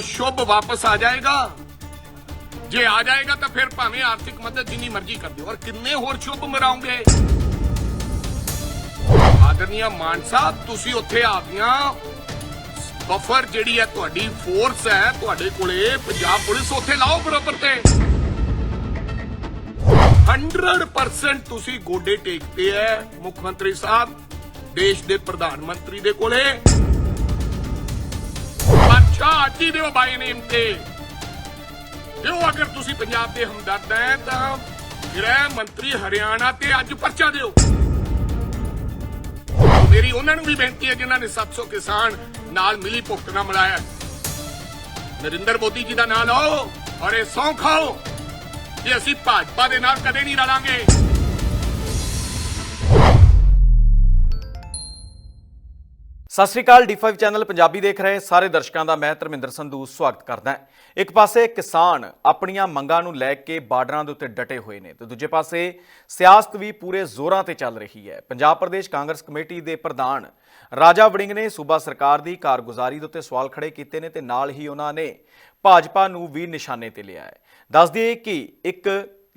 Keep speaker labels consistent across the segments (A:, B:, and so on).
A: ਉਹ ਸ਼ੁਭ ਵਾਪਸ ਆ ਜਾਏਗਾ। ਜੇ ਆ ਜਾਏਗਾ ਤਾਂ ਫਿਰ ਭਾਵੇਂ ਆਰਥਿਕ ਮਦਦ ਜਿੰਨੀ ਮਰਜ਼ੀ ਕਰ ਦਿਓ, ਔਰ ਕਿੰਨੇ ਹੋਰ ਸ਼ੁਭ ਮਰਾਉਂਗੇ ਆਦਰਨੀਆ ਮਾਨ ਸਾਹਿਬ ਤੁਸੀਂ ਉੱਥੇ ਆਪਦੀਆਂ ਬਫਰ ਜਿਹੜੀ ਹੈ ਤੁਹਾਡੀ ਫੋਰਸ ਹੈ, ਤੁਹਾਡੇ ਕੋਲੇ ਪੰਜਾਬ ਪੁਲਿਸ ਉੱਥੇ ਲਾਓ ਬਰਾਬਰ ਤੇ। 100% ਤੁਸੀਂ ਗੋਡੇ ਟੇਕਦੇ ਐ ਮੁੱਖ ਮੰਤਰੀ ਸਾਹਿਬ, ਦੇਸ਼ ਦੇ ਪ੍ਰਧਾਨ ਮੰਤਰੀ ਦੇ ਕੋਲੇ। ਅੱਛਾ ਅੱਜ ਹੀ ਦਿਓ ਬਾਈ ਨੇਮ ਤੇ। ਦਿਓ ਅਗਰ ਤੁਸੀਂ ਪੰਜਾਬ ਦੇ ਹਮਦਰਦ ਹੈ ਤਾਂ ਗ੍ਰਹਿ ਮੰਤਰੀ ਹਰਿਆਣਾ ਤੇ ਅੱਜ ਪਰਚਾ ਦਿਓ। ਮੇਰੀ ਉਹਨਾਂ ਨੂੰ ਵੀ ਬੇਨਤੀ ਹੈ ਜਿਨ੍ਹਾਂ ਨੇ 700 ਕਿਸਾਨ ਨਾਲ ਮਿਲੀ ਭੁਗਤ ਨਾਲ ਮਿਲਾਇਆ ਨਰਿੰਦਰ ਮੋਦੀ ਜੀ ਦਾ ਨਾਂ ਲਓ ਔਰ ਇਹ ਸੌਂ ਖਾਓ। ਕਿ ਅਸੀਂ ਭਾਜਪਾ ਦੇ ਨਾਲ ਕਦੇ ਨਹੀਂ ਰਲਾਂਗੇ।
B: ਸਤਿ ਸ਼੍ਰੀ ਅਕਾਲ D5 ਚੈਨਲ ਪੰਜਾਬੀ ਦੇਖ ਰਹੇ ਸਾਰੇ ਦਰਸ਼ਕਾਂ ਦਾ ਮੈਂ ਧਰਮਿੰਦਰ ਸੰਧੂ ਸਵਾਗਤ ਕਰਦਾ ਹਾਂ। ਇੱਕ ਪਾਸੇ ਕਿਸਾਨ ਆਪਣੀਆਂ ਮੰਗਾਂ ਨੂੰ ਲੈ ਕੇ ਬਾਰਡਰਾਂ ਦੇ ਉੱਤੇ ਡਟੇ ਹੋਏ ਨੇ ਤੇ ਦੂਜੇ ਪਾਸੇ ਸਿਆਸਤ ਵੀ ਪੂਰੇ ਜ਼ੋਰਾਂ ਤੇ ਚੱਲ ਰਹੀ ਹੈ। ਪੰਜਾਬ ਪ੍ਰਦੇਸ਼ ਕਾਂਗਰਸ ਕਮੇਟੀ ਦੇ ਪ੍ਰਧਾਨ ਰਾਜਾ ਵੜਿੰਗ ਨੇ ਸੂਬਾ ਸਰਕਾਰ ਦੀ ਕਾਰਗੁਜ਼ਾਰੀ ਦੇ ਉੱਤੇ ਸਵਾਲ ਖੜੇ ਕੀਤੇ ਨੇ ਤੇ ਨਾਲ ਹੀ ਉਹਨਾਂ ਨੇ ਭਾਜਪਾ ਨੂੰ ਵੀ ਨਿਸ਼ਾਨੇ ਤੇ ਲਿਆ ਹੈ। ਦੱਸ ਦਈਏ ਕਿ ਇੱਕ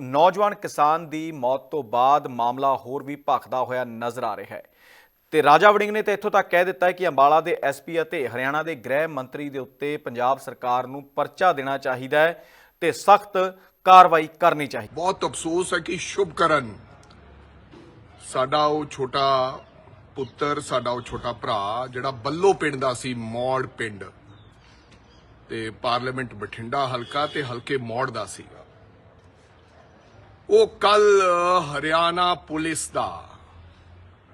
B: ਨੌਜਵਾਨ ਕਿਸਾਨ ਦੀ ਮੌਤ ਤੋਂ ਬਾਅਦ ਮਾਮਲਾ ਹੋਰ ਵੀ ਭਖਦਾ ਹੋਇਆ ਨਜ਼ਰ ਆ ਰਿਹਾ ਹੈ। ਤੇ ਰਾਜਾ ਵੜਿੰਗ ਨੇ ਤਾਂ ਇੱਥੋਂ ਤੱਕ ਕਹਿ ਦਿੱਤਾ ਹੈ ਕਿ ਅੰਬਾਲਾ ਦੇ ਐਸਪੀ ਅਤੇ ਹਰਿਆਣਾ ਦੇ ਗ੍ਰਹਿ ਮੰਤਰੀ ਦੇ ਉੱਤੇ ਪੰਜਾਬ ਸਰਕਾਰ ਨੂੰ ਪਰਚਾ ਦੇਣਾ ਚਾਹੀਦਾ ਹੈ ਤੇ ਸਖਤ ਕਾਰਵਾਈ ਕਰਨੀ ਚਾਹੀਦੀ
A: ਬਹੁਤ ਅਫਸੋਸ ਹੈ ਕਿ ਸ਼ੁਭਕਰਨ ਸਾਡਾ ਉਹ ਛੋਟਾ ਪੁੱਤਰ, ਸਾਡਾ ਉਹ ਛੋਟਾ ਭਰਾ ਜਿਹੜਾ ਬੱਲੋ ਪਿੰਡ ਦਾ ਸੀ, ਮੌੜ ਪਿੰਡ ਤੇ ਪਾਰਲੀਮੈਂਟ ਬਠਿੰਡਾ ਹਲਕਾ ਤੇ ਹਲਕੇ ਮੌੜ ਦਾ ਸੀਗਾ। ਉਹ ਕੱਲ ਹਰਿਆਣਾ ਪੁਲਿਸ ਦਾ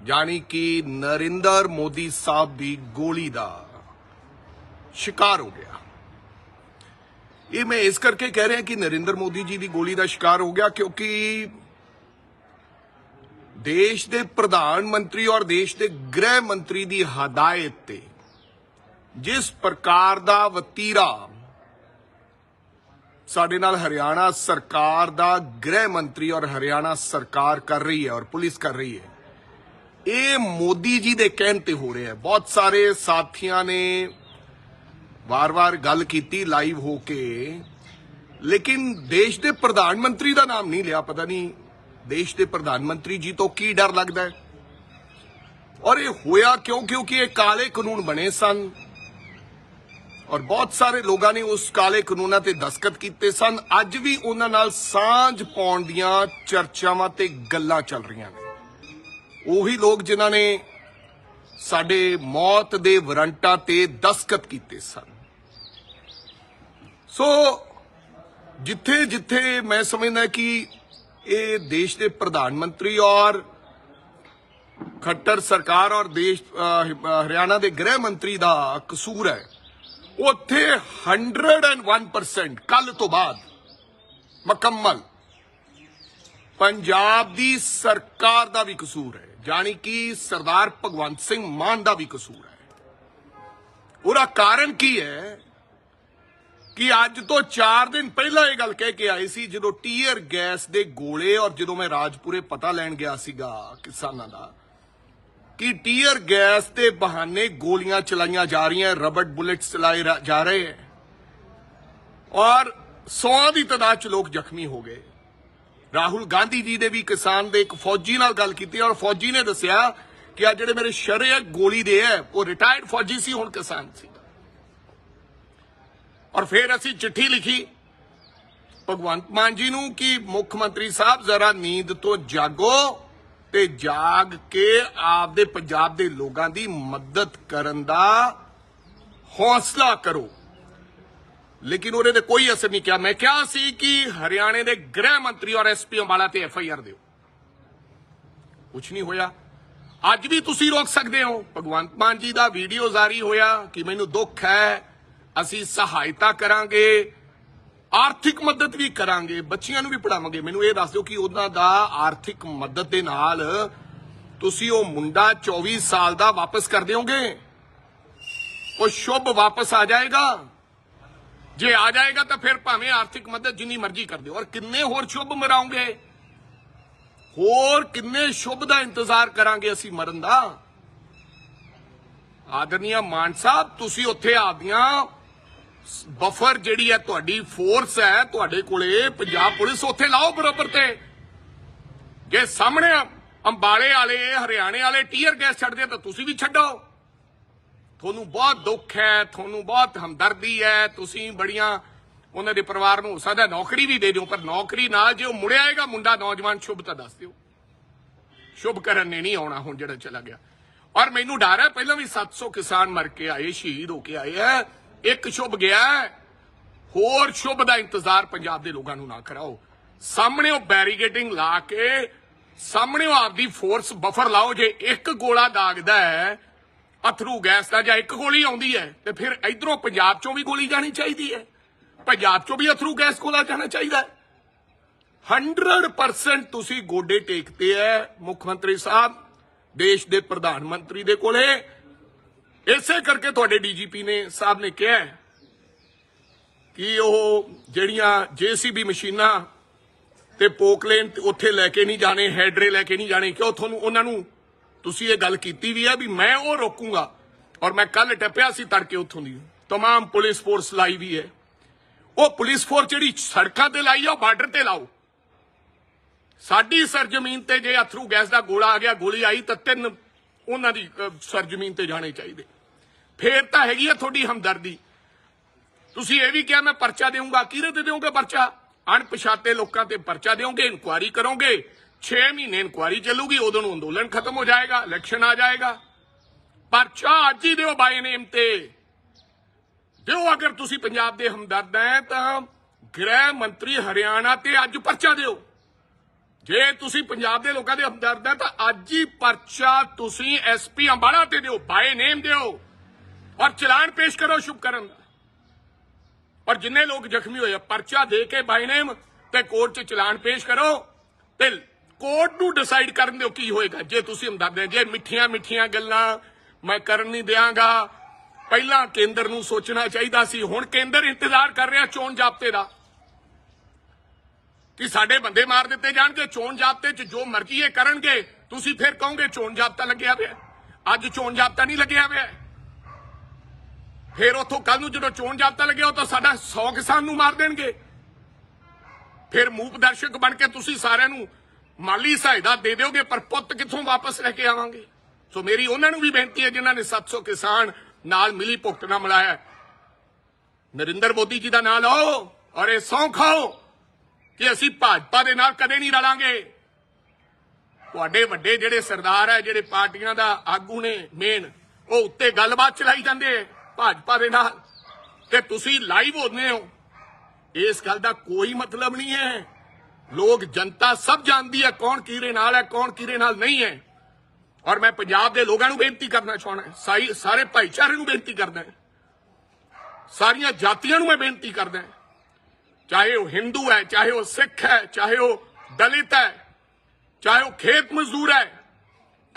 A: ਜਾਨੀ ਕਿ ਨਰਿੰਦਰ ਮੋਦੀ ਸਾਹਿਬ ਦੀ ਗੋਲੀ ਦਾ ਸ਼ਿਕਾਰ ਹੋ ਗਿਆ। ਇਹ ਮੈਂ ਇਸ ਕਰਕੇ ਕਹਿ ਰਿਹਾ ਕਿ ਨਰਿੰਦਰ ਮੋਦੀ ਜੀ ਦੀ ਗੋਲੀ ਦਾ ਸ਼ਿਕਾਰ ਹੋ ਗਿਆ ਕਿਉਂਕਿ ਦੇਸ਼ ਦੇ ਪ੍ਰਧਾਨ ਮੰਤਰੀ ਔਰ ਦੇਸ਼ ਦੇ ਗ੍ਰਹਿ ਮੰਤਰੀ ਦੀ ਹਦਾਇਤ ਤੇ ਜਿਸ ਪ੍ਰਕਾਰ ਦਾ ਵਤੀਰਾ ਸਾਡੇ ਨਾਲ ਹਰਿਆਣਾ ਸਰਕਾਰ ਦਾ ਗ੍ਰਹਿ ਮੰਤਰੀ ਔਰ ਹਰਿਆਣਾ ਸਰਕਾਰ ਕਰ ਰਹੀ ਹੈ ਔਰ ਪੁਲਿਸ ਕਰ ਰਹੀ ਹੈ ਇਹ ਮੋਦੀ ਜੀ ਦੇ ਕਹਿਣ ਤੇ ਹੋ ਰਿਹਾ ਹੈ। ਬਹੁਤ ਸਾਰੇ ਸਾਥੀਆਂ ਨੇ ਵਾਰ-ਵਾਰ ਗੱਲ ਕੀਤੀ ਲਾਈਵ ਹੋ ਕੇ, ਲੇਕਿਨ ਦੇਸ਼ ਦੇ ਪ੍ਰਧਾਨ ਮੰਤਰੀ ਦਾ ਨਾਮ ਨਹੀਂ ਲਿਆ, ਪਤਾ ਨਹੀਂ ਦੇਸ਼ ਦੇ ਪ੍ਰਧਾਨ ਮੰਤਰੀ ਜੀ ਤੋਂ ਕੀ ਡਰ ਲੱਗਦਾ ਹੈ। ਔਰ ਇਹ ਹੋਇਆ ਕਿਉਂ? ਕਿਉਂਕਿ ਇਹ ਕਾਲੇ ਕਾਨੂੰਨ ਬਣੇ ਸਨ ਔਰ ਬਹੁਤ ਸਾਰੇ ਲੋਕਾਂ ਨੇ ਉਸ ਕਾਲੇ ਕਾਨੂੰਨਾਂ ਤੇ ਦਸਖਤ ਕੀਤੇ ਸਨ। ਅੱਜ ਵੀ ਉਹਨਾਂ ਨਾਲ ਸਾਂਝ ਪਾਉਣ ਦੀਆਂ ਚਰਚਾਵਾਂ ਤੇ ਗੱਲਾਂ ਚੱਲ ਰਹੀਆਂ ਨੇ। ਉਹੀ ਲੋਕ ਜਿਨ੍ਹਾਂ ਨੇ ਸਾਡੇ ਮੌਤ ਦੇ ਵਰੰਟਾਂ ਤੇ ਦਸਖਤ ਕੀਤੇ ਸਨ। ਸੋ ਜਿੱਥੇ ਜਿੱਥੇ ਮੈਂ ਸਮਝਦਾ ਕਿ ਇਹ ਦੇਸ਼ ਦੇ ਪ੍ਰਧਾਨ ਮੰਤਰੀ ਔਰ ਖੱਟਰ ਸਰਕਾਰ ਔਰ ਦੇਸ਼ ਹਰਿਆਣਾ ਦੇ ਗ੍ਰਹਿ ਮੰਤਰੀ ਦਾ ਕਸੂਰ ਹੈ, ਉੱਥੇ 101% ਕੱਲ ਤੋਂ ਬਾਅਦ ਮੁਕੰਮਲ। ਪੰਜਾਬ ਦੀ ਸਰਕਾਰ ਦਾ ਵੀ ਕਸੂਰ ਹੈ। ਜਾਣੀ ਕਿ ਸਰਦਾਰ ਭਗਵੰਤ ਸਿੰਘ ਮਾਨ ਦਾ ਵੀ ਕਸੂਰ ਹੈ। ਉਹਦਾ ਕਾਰਨ ਕੀ ਹੈ ਕਿ ਅੱਜ ਤੋਂ 4 ਦਿਨ ਪਹਿਲਾਂ ਇਹ ਗੱਲ ਕਹਿ ਕੇ ਆਏ ਸੀ, ਜਦੋਂ ਟੀਅਰ ਗੈਸ ਦੇ ਗੋਲੇ ਔਰ ਜਦੋਂ ਮੈਂ ਰਾਜਪੁਰੇ ਪਤਾ ਲੈਣ ਗਿਆ ਸੀਗਾ ਕਿਸਾਨਾਂ ਦਾ, ਕਿ ਟੀਅਰ ਗੈਸ ਦੇ ਬਹਾਨੇ ਗੋਲੀਆਂ ਚਲਾਈਆਂ ਜਾ ਰਹੀਆਂ, ਰਬੜ ਬੁਲੇਟਸ ਚਲਾਏ ਜਾ ਰਹੇ ਹੈ। ਔਰ ਸੌ ਦੀ ਤਾਦਾਦ ਚ ਲੋਕ ਜ਼ਖਮੀ ਹੋ ਗਏ। ਰਾਹੁਲ ਗਾਂਧੀ ਜੀ ਦੇ ਵੀ ਕਿਸਾਨ ਦੇ ਇੱਕ ਫੌਜੀ ਨਾਲ ਗੱਲ ਕੀਤੀ ਔਰ ਫੌਜੀ ਨੇ ਦੱਸਿਆ ਕਿ ਆ ਜਿਹੜੇ ਮੇਰੇ ਸ਼ਰੇ ਗੋਲੀ ਦੇ ਹੈ ਉਹ ਰਿਟਾਇਰਡ ਫੌਜੀ ਸੀ, ਹੁਣ ਕਿਸਾਨ ਸੀ। ਔਰ ਫਿਰ ਅਸੀਂ ਚਿੱਠੀ ਲਿਖੀ। ਭਗਵੰਤ ਮਾਨ ਜੀ ਨੂੰ ਕਿ ਮੁੱਖ ਮੰਤਰੀ ਸਾਹਿਬ, ਜ਼ਰਾ ਨੀਂਦ ਤੋਂ ਜਾਗੋ ਤੇ ਜਾਗ ਕੇ ਆਪਦੇ ਪੰਜਾਬ ਦੇ ਲੋਕਾਂ ਦੀ ਮਦਦ ਕਰਨ ਦਾ ਹੌਸਲਾ ਕਰੋ। ਲੇਕਿਨ ਉਹਨੇ ਤੇ ਕੋਈ ਅਸਰ ਨਹੀਂ ਕਿਹਾ। ਮੈਂ ਕਿਹਾ ਸੀ ਕਿ ਹਰਿਆਣੇ ਦੇ ਗ੍ਰਹਿ ਮੰਤਰੀ ਔਰ ਐਸਪੀ ਅੰਬਾਲਾ ਤੇ ਐਫ ਆਈ ਆਰ ਦਿਓ। ਕੁਝ ਨਹੀਂ ਹੋਇਆ। ਅੱਜ ਵੀ ਤੁਸੀਂ ਰੋਕ ਸਕਦੇ ਹੋ। ਭਗਵੰਤ ਮਾਨ ਜੀ ਦਾ ਵੀਡੀਓ ਜਾਰੀ ਹੋਇਆ ਕਿ ਮੈਨੂੰ ਦੁੱਖ ਹੈ। ਅਸੀਂ ਸਹਾਇਤਾ ਕਰਾਂਗੇ। ਆਰਥਿਕ ਮਦਦ ਵੀ ਕਰਾਂਗੇ। ਬੱਚਿਆਂ ਨੂੰ ਵੀ ਪੜਾਵਾਂਗੇ ਮੈਨੂੰ ਇਹ ਦੱਸ ਦਿਓ ਕਿ ਉਹਨਾਂ ਦਾ ਆਰਥਿਕ ਮਦਦ ਦੇ ਨਾਲ ਤੁਸੀਂ ਉਹ ਮੁੰਡਾ 24 ਸਾਲ ਦਾ ਵਾਪਸ ਕਰ ਦਿਓਗੇ। ਉਹ ਸ਼ੁਭ ਵਾਪਸ ਆ ਜਾਏਗਾ। ਜੇ ਆ ਜਾਏਗਾ ਤਾਂ ਫਿਰ ਭਾਵੇਂ ਆਰਥਿਕ ਮਦਦ ਜਿੰਨੀ ਮਰਜ਼ੀ ਕਰ ਦਿਓ। ਔਰ ਕਿੰਨੇ ਹੋਰ ਸ਼ੁਭ ਮਰਾਉਂਗੇ ਹੋਰ ਕਿੰਨੇ ਸ਼ੁਭ ਦਾ ਇੰਤਜ਼ਾਰ ਕਰਾਂਗੇ ਅਸੀਂ ਮਰਨ ਦਾ? ਆਦਰਨੀਆ ਮਾਨ ਸਾਹਿਬ, ਤੁਸੀਂ ਉੱਥੇ ਆਪਦੀਆਂ ਬਫਰ ਜਿਹੜੀ ਹੈ ਤੁਹਾਡੀ ਫੋਰਸ ਹੈ, ਤੁਹਾਡੇ ਕੋਲੇ ਪੰਜਾਬ ਪੁਲਿਸ ਉੱਥੇ ਲਾਓ ਬਰਾਬਰ ਤੇ। ਜੇ ਸਾਹਮਣੇ ਅੰਬਾਲੇ ਵਾਲੇ, ਹਰਿਆਣੇ ਵਾਲੇ ਟੀਅਰ ਗੈਸ ਛੱਡਦੇ ਤਾਂ ਤੁਸੀਂ ਵੀ ਛੱਡੋ। ਤੁਹਾਨੂੰ ਬਹੁਤ ਦੁੱਖ ਹੈ, ਤੁਹਾਨੂੰ ਬਹੁਤ ਹਮਦਰਦੀ ਹੈ, ਤੁਸੀਂ ਬੜੀਆਂ ਉਹਨਾਂ ਦੇ ਪਰਿਵਾਰ ਨੂੰ ਹੋ ਸਕਦਾ ਨੌਕਰੀ ਵੀ ਦੇ ਦਿਓ, ਪਰ ਨੌਕਰੀ ਨਾਲ ਜੇ ਉਹ ਮੁੜਿਆ ਆਏਗਾ, ਮੁੰਡਾ ਨੌਜਵਾਨ ਸ਼ੁਭ ਤਾਂ ਦੱਸ ਦਿਓ। ਸ਼ੁਭ ਕਰਨ ਨੇ ਨਹੀਂ ਆਉਣਾ ਹੁਣ ਜਿਹੜਾ ਚਲਾ ਗਿਆ। ਔਰ ਮੈਨੂੰ ਡਰ ਹੈ, ਪਹਿਲਾਂ ਵੀ 700 ਕਿਸਾਨ ਮਰ ਕੇ ਆਏ, ਸ਼ਹੀਦ ਹੋ ਕੇ ਆਏ ਹੈ। ਇੱਕ ਸ਼ੁਭ ਗਿਆ ਹੋਰ ਸ਼ੁਭ ਦਾ ਇੰਤਜ਼ਾਰ ਪੰਜਾਬ ਦੇ ਲੋਕਾਂ ਨੂੰ ਨਾ ਕਰਾਓ। ਸਾਹਮਣੇ ਉਹ ਬੈਰੀਗੇਟਿੰਗ ਲਾ ਕੇ, ਸਾਹਮਣੇ ਉਹ ਆਪਦੀ ਫੋਰਸ ਬਫਰ ਲਾਓ, ਜੇ ਇੱਕ ਗੋਲਾ ਦਾਗਦਾ ਹੈ ਅਥਰੂ ਗੈਸ ਦਾ ਜਾਂ ਇੱਕ ਗੋਲੀ ਆਉਂਦੀ ਹੈ ਤੇ ਫਿਰ ਇਧਰੋਂ ਪੰਜਾਬ ਚੋਂ ਵੀ ਗੋਲੀ ਜਾਣੀ ਚਾਹੀਦੀ ਹੈ। ਪੰਜਾਬ ਚੋਂ ਵੀ ਅਥਰੂ ਗੈਸ ਗੋਲਾ ਜਾਣਾ ਚਾਹੀਦਾ ਹੈ। 100% ਤੁਸੀਂ ਗੋਡੇ ਟੇਕਦੇ ਐ ਮੁੱਖ ਮੰਤਰੀ ਸਾਹਿਬ, ਦੇਸ਼ ਦੇ ਪ੍ਰਧਾਨ ਮੰਤਰੀ ਦੇ ਕੋਲੇ। ਇਸੇ ਕਰਕੇ ਤੁਹਾਡੇ ਡੀਜੀਪੀ ਨੇ, ਸਾਹਿਬ ਨੇ ਕਿਹਾ ਕਿ ਉਹ ਜਿਹੜੀਆਂ ਜੀਸੀਬੀ ਮਸ਼ੀਨਾਂ ਤੇ ਪੋਕਲੇਨ ਉੱਥੇ ਲੈ ਕੇ ਨਹੀਂ ਜਾਣੇ, ਹੈਡਰੇ ਲੈ ਕੇ ਨਹੀਂ ਜਾਣੇ, ਕਿਉਂ ਤੁਹਾਨੂੰ ਉਹਨਾਂ ਨੂੰ ਤੁਸੀਂ ਇਹ ਗੱਲ ਕੀਤੀ ਵੀ ਹੈ ਵੀ ਮੈਂ ਉਹ ਰੋਕੂੰਗਾ ਔਰ ਮੈਂ ਕੱਲ ਟੱਪਿਆ ਸੀ ਤੜਕੇ ਉੱਥੋਂ ਦੀ तमाम ਪੁਲਿਸ ਫੋਰਸ ਲਾਈ ਵੀ ਹੈ ਉਹ ਪੁਲਿਸ ਫੋਰਸ ਜਿਹੜੀ ਸੜਕਾਂ ਤੇ ਲਾਈ ਆ ਉਹ ਬਾਰਡਰ ਤੇ ਲਾਓ ਸਾਡੀ ਸਰਜ਼ਮੀਨ ਤੇ ਜੇ ਅਥਰੂ ਗੈਸ ਦਾ ਗੋਲਾ ਆ ਗਿਆ ਗੋਲੀ ਆਈ ਤਾਂ ਤਿੰਨ ਉਹਨਾਂ ਦੀ ਅਹ, ਸਰਜ਼ਮੀਨ ਤੇ ਜਾਣੇ ਚਾਹੀਦੇ ਫੇਰ ਤਾਂ ਹੈਗੀ ਆ ਤੁਹਾਡੀ ਹਮਦਰਦੀ ਤੁਸੀਂ ਇਹ ਵੀ ਕਿਹਾ ਮੈਂ ਪਰਚਾ ਦੇਵਾਂਗਾ ਕਿਹਦੇ ਤੇ ਦੇਵੋਗੇ ਪਰਚਾ ਅਣਪਛਾਤੇ ਲੋਕਾਂ ਤੇ ਪਰਚਾ ਦਿਓਗੇ ਇਨਕੁਆਰੀ ਕਰੋਗੇ 6 ਮਹੀਨੇ ਇਨਕੁਆਰੀ ਚੱਲੂਗੀ, ਉਦੋਂ ਨੂੰ ਅੰਦੋਲਨ ਖਤਮ ਹੋ ਜਾਏਗਾ ਇਲੈਕਸ਼ਨ ਆ ਜਾਏਗਾ। ਪਰਚਾ ਅੱਜ ਹੀ ਦਿਓ ਬਾਈ ਨੇਮ ਤੇ। ਦਿਓ ਅਗਰ ਤੁਸੀਂ ਪੰਜਾਬ ਦੇ ਹਮਦਰਦ ਹੈ ਤਾਂ ਗ੍ਰਹਿ ਮੰਤਰੀ ਹਰਿਆਣਾ ਤੇ ਅੱਜ ਪਰਚਾ ਦਿਓ। ਜੇ ਤੁਸੀਂ ਪੰਜਾਬ ਦੇ ਲੋਕਾਂ ਦੇ ਹਮਦਰਦ ਹੈ ਤਾਂ ਅੱਜ ਹੀ ਪਰਚਾ ਤੁਸੀਂ ਐਸਪੀ ਅੰਬਾਲਾ ਤੇ ਦਿਓ ਬਾਈ ਨੇਮ ਦਿਓ। ਔਰ ਚਲਾਨ ਪੇਸ਼ ਕਰੋ ਸ਼ੁਭ ਕਰਨ। ਦਾ ਔਰ ਜਿੰਨੇ ਲੋਕ ਜ਼ਖਮੀ ਹੋਏ ਪਰਚਾ ਦੇ ਕੇ ਬਾਈ ਨੇਮ ਤੇ ਕੋਰਟ 'ਚ ਚਲਾਨ ਪੇਸ਼ ਕਰੋ ਤੇ ਕੋਰਟ ਨੂੰ ਡਿਸਾਈਡ ਕਰਨ ਦਿਓ ਕੀ ਹੋਏਗਾ। ਜੇ ਤੁਸੀਂ ਹਮਦਰਦ ਜੇ ਮਿੱਠੀਆਂ ਮਿੱਠੀਆਂ ਗੱਲਾਂ ਮੈਂ ਕਰਨ ਨਹੀਂ ਦਿਆਂਗਾ, ਪਹਿਲਾਂ ਕੇਂਦਰ ਨੂੰ ਸੋਚਣਾ ਚਾਹੀਦਾ ਸੀ। ਹੁਣ ਕੇਂਦਰ ਇੰਤਜ਼ਾਰ ਕਰ ਰਿਹਾ ਚੋਣ ਜਾਬਤੇ ਦਾ ਕਿ ਸਾਡੇ ਬੰਦੇ ਮਾਰ ਦਿੱਤੇ ਜਾਣਗੇ। ਚੋਣ ਜਾਬਤੇ 'ਚ ਜੋ ਮਰਜ਼ੀ ਇਹ ਕਰਨਗੇ, ਤੁਸੀਂ ਫਿਰ ਕਹੋਗੇ ਚੋਣ ਜਾਬਤਾ ਲੱਗਿਆ ਹੋਇਆ ਅੱਜ ਚੋਣ ਜਾਬਤਾ ਨਹੀਂ ਲੱਗਿਆ ਹੋਇਆ ਫਿਰ ਉਥੋਂ ਕੱਲ ਨੂੰ ਜਦੋਂ ਚੋਣ ਜਾਬਤਾ ਲੱਗਿਆ, ਉਹ ਤਾਂ ਸਾਡਾ 100 ਕਿਸਾਨ ਨੂੰ ਮਾਰ ਦੇਣਗੇ। ਫਿਰ ਮੂਪ ਦਰਸ਼ਕ ਬਣ ਕੇ ਤੁਸੀਂ ਸਾਰਿਆਂ ਨੂੰ ਮਾਲੀ ਸਹਾਇਤਾ ਦੇ ਦਿਓਗੇ, ਪਰ ਪੁੱਤ ਕਿੱਥੋਂ ਵਾਪਸ ਲੈ ਕੇ ਆਵਾਂਗੇ? ਸੋ ਮੇਰੀ ਉਹਨਾਂ ਨੂੰ ਵੀ ਬੇਨਤੀ ਹੈ, ਜਿਨ੍ਹਾਂ ਨੇ 700 ਕਿਸਾਨ ਨਾਲ ਮਿਲੀ ਭੁਗਤ ਭੁਗਤਣਾ ਮਿਲਾਇਆ। ਨਰਿੰਦਰ ਮੋਦੀ ਜੀ ਦਾ ਨਾਂ ਲਓ ਔਰ ਇਹ ਸੌਂ ਖਾਓ ਕਿ ਅਸੀਂ ਭਾਜਪਾ ਦੇ ਨਾਲ ਕਦੇ ਨਹੀਂ ਰਲਾਂਗੇ। ਤੁਹਾਡੇ ਵੱਡੇ ਜਿਹੜੇ ਸਰਦਾਰ ਹੈ, ਜਿਹੜੇ ਪਾਰਟੀਆਂ ਦਾ ਆਗੂ ਨੇ ਮੇਨ ਉਹ ਉੱਤੇ ਗੱਲਬਾਤ ਚਲਾਈ ਜਾਂਦੇ ਹੈ ਭਾਜਪਾ ਦੇ ਨਾਲ। ਤੇ ਤੁਸੀਂ ਲਾਈਵ ਹੁੰਦੇ ਹੋ। ਇਸ ਗੱਲ ਦਾ ਕੋਈ ਮਤਲਬ ਨਹੀਂ ਹੈ। ਲੋਕ ਜਨਤਾ ਸਭ ਜਾਣਦੀ ਹੈ ਕੌਣ ਕਿਹਦੇ ਨਾਲ ਹੈ, ਕੌਣ ਕਿਹਦੇ ਨਾਲ ਨਹੀਂ ਹੈ। ਔਰ ਮੈਂ ਪੰਜਾਬ ਦੇ ਲੋਕਾਂ ਨੂੰ ਬੇਨਤੀ ਕਰਨਾ ਚਾਹਣਾ ਸਾਈ- ਸਾਰੇ ਭਾਈਚਾਰੇ ਨੂੰ ਬੇਨਤੀ ਕਰਦਾ ਸਾਰੀਆਂ ਜਾਤੀਆਂ ਨੂੰ ਮੈਂ ਬੇਨਤੀ ਕਰਦਾ ਚਾਹੇ ਉਹ ਹਿੰਦੂ ਹੈ, ਚਾਹੇ ਉਹ ਸਿੱਖ ਹੈ, ਚਾਹੇ ਉਹ ਦਲਿਤ ਹੈ, ਚਾਹੇ ਉਹ ਖੇਤ ਮਜ਼ਦੂਰ ਹੈ,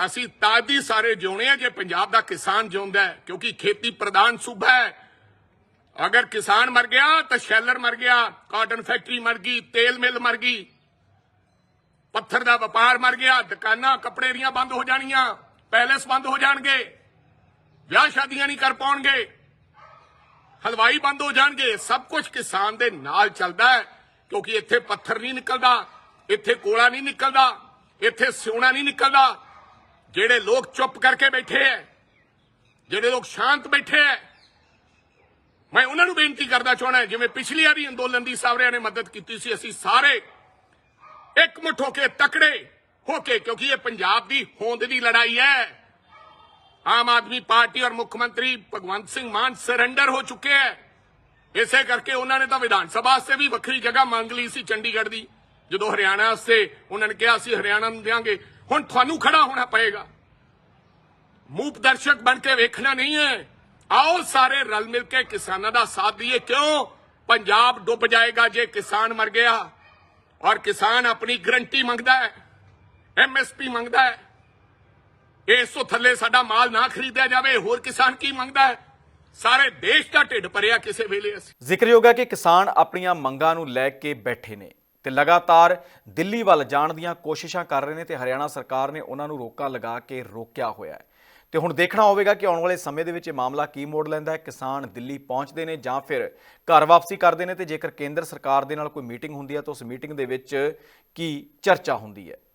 A: ਅਸੀਂ ਤਾਦੀ ਸਾਰੇ ਜਿਉਣੇ ਆ ਜੇ ਪੰਜਾਬ ਦਾ ਕਿਸਾਨ ਜਿਉਂਦਾ ਹੈ, ਕਿਉਂਕਿ ਖੇਤੀ ਪ੍ਰਧਾਨ ਸੂਬਾ ਹੈ ਅਗਰ ਕਿਸਾਨ ਮਰ ਗਿਆ ਤਾਂ ਸ਼ੈਲਰ ਮਰ ਗਿਆ, ਕਾਟਨ ਫੈਕਟਰੀ ਮਰ ਗਈ, ਤੇਲ ਮਿਲ ਮਰ ਗਈ, ਪੱਥਰ ਦਾ ਵਪਾਰ ਮਰ ਗਿਆ, ਦੁਕਾਨਾਂ, ਕੱਪੜੇ ਦੀਆਂ ਬੰਦ ਹੋ ਜਾਣੀਆਂ, ਪੈਲੇਸ ਬੰਦ ਹੋ ਜਾਣਗੇ, ਵਿਆਹ ਸ਼ਾਦੀਆਂ ਨਹੀਂ ਕਰ ਪਾਉਣਗੇ, ਹਲਵਾਈ ਬੰਦ ਹੋ ਜਾਣਗੇ, ਸਭ ਕੁਝ ਕਿਸਾਨ ਦੇ ਨਾਲ ਚੱਲਦਾ ਹੈ, ਕਿਉਂਕਿ ਇੱਥੇ ਪੱਥਰ ਨਹੀਂ ਨਿਕਲਦਾ, ਇੱਥੇ ਕੋਲਾ ਨਹੀਂ ਨਿਕਲਦਾ, ਇੱਥੇ ਸਿਉਣਾ ਨਹੀਂ ਨਿਕਲਦਾ, ਜਿਹੜੇ ਲੋਕ ਚੁੱਪ ਕਰਕੇ ਬੈਠੇ ਐ ਜਿਹੜੇ ਲੋਕ ਸ਼ਾਂਤ ਬੈਠੇ ਐ ਮੈਂ ਉਹਨਾਂ ਨੂੰ ਬੇਨਤੀ ਕਰਦਾ ਚਾਹਣਾ ਜਿਵੇਂ ਪਿਛਲੀ ਵਾਰੀ ਅੰਦੋਲਨ ਦੀ ਸਾਰਿਆਂ ਨੇ ਮਦਦ ਕੀਤੀ ਸੀ, ਅਸੀਂ ਸਾਰੇ ਇਕਮੁੱਠ ਹੋ ਕੇ ਤਕੜੇ ਹੋ ਕੇ, ਕਿਉਂਕਿ ਇਹ ਪੰਜਾਬ ਦੀ ਹੋਂਦ ਦੀ ਲੜਾਈ ਹੈ। ਆਮ ਆਦਮੀ ਪਾਰਟੀ ਔਰ ਮੁੱਖ ਮੰਤਰੀ ਭਗਵੰਤ ਸਿੰਘ ਮਾਨ ਸਰੈਂਡਰ ਹੋ ਚੁੱਕੇ ਹੈ। ਇਸੇ ਕਰਕੇ ਉਹਨਾਂ ਨੇ ਤਾਂ ਵਿਧਾਨ ਸਭਾ ਵਾਸਤੇ ਵੀ ਵੱਖਰੀ ਜਗ੍ਹਾ ਮੰਗ ਲਈ ਸੀ ਚੰਡੀਗੜ੍ਹ ਦੀ। ਜਦੋਂ ਹਰਿਆਣਾ ਵਾਸਤੇ ਉਹਨਾਂ ਨੇ ਕਿਹਾ ਸੀ, ਹਰਿਆਣਾ ਨੂੰ ਦੇਾਂਗੇ ਹੁਣ ਤੁਹਾਨੂੰ ਖੜਾ ਹੋਣਾ ਪਏਗਾ। ਮੂਪ ਦਰਸ਼ਕ ਬਣ ਕੇ ਵੇਖਣਾ ਨਹੀਂ ਹੈ। ਆਓ ਸਾਰੇ ਰਲ ਮਿਲ ਕੇ ਕਿਸਾਨਾਂ ਦਾ ਸਾਥ ਦਈਏ। ਕਿਉਂ? ਪੰਜਾਬ ਡੁੱਬ ਜਾਏਗਾ ਜੇ ਕਿਸਾਨ ਮਰ ਗਿਆ। ਔਰ ਕਿਸਾਨ ਆਪਣੀ ਗਰੰਟੀ ਮੰਗਦਾ ਹੈ ਐਮਐਸਪੀ ਮੰਗਦਾ ਹੈ। ਇਸ ਤੋਂ ਥੱਲੇ ਸਾਡਾ ਮਾਲ ਨਾ ਖਰੀਦਿਆ ਜਾਵੇ, ਹੋਰ ਕਿਸਾਨ ਕੀ ਮੰਗਦਾ ਹੈ? ਸਾਰੇ ਦੇਸ਼ ਦਾ ਢਿੱਡ ਭਰਿਆ ਕਿਸੇ ਵੇਲੇ ਅਸੀਂ।
B: ਜ਼ਿਕਰਯੋਗ ਹੈ ਕਿ ਕਿਸਾਨ ਆਪਣੀਆਂ ਮੰਗਾਂ ਨੂੰ ਲੈ ਕੇ ਬੈਠੇ ਨੇ ਤੇ ਲਗਾਤਾਰ ਦਿੱਲੀ ਵੱਲ ਜਾਣ ਦੀਆਂ ਕੋਸ਼ਿਸ਼ਾਂ ਕਰ ਰਹੇ ਨੇ ਤੇ ਹਰਿਆਣਾ ਸਰਕਾਰ ਨੇ ਉਹਨਾਂ ਨੂੰ ਰੋਕਾ ਲਗਾ ਕੇ ਰੋਕਿਆ ਹੋਇਆ ਹੈ। ਤੇ ਹੁਣ ਦੇਖਣਾ ਹੋਵੇਗਾ ਕਿ ਆਉਣ ਵਾਲੇ ਸਮੇਂ ਦੇ ਵਿੱਚ ਇਹ ਮਾਮਲਾ ਕੀ ਮੋੜ ਲੈਂਦਾ ਹੈ। ਕਿਸਾਨ ਦਿੱਲੀ ਪਹੁੰਚਦੇ ਨੇ ਜਾਂ ਫਿਰ ਘਰ ਵਾਪਸੀ ਕਰਦੇ ਨੇ ਤੇ ਜੇਕਰ ਕੇਂਦਰ ਸਰਕਾਰ ਦੇ ਨਾਲ ਕੋਈ ਮੀਟਿੰਗ ਹੁੰਦੀ ਹੈ ਤਾਂ ਉਸ ਮੀਟਿੰਗ ਦੇ ਵਿੱਚ ਕੀ ਚਰਚਾ ਹੁੰਦੀ ਹੈ।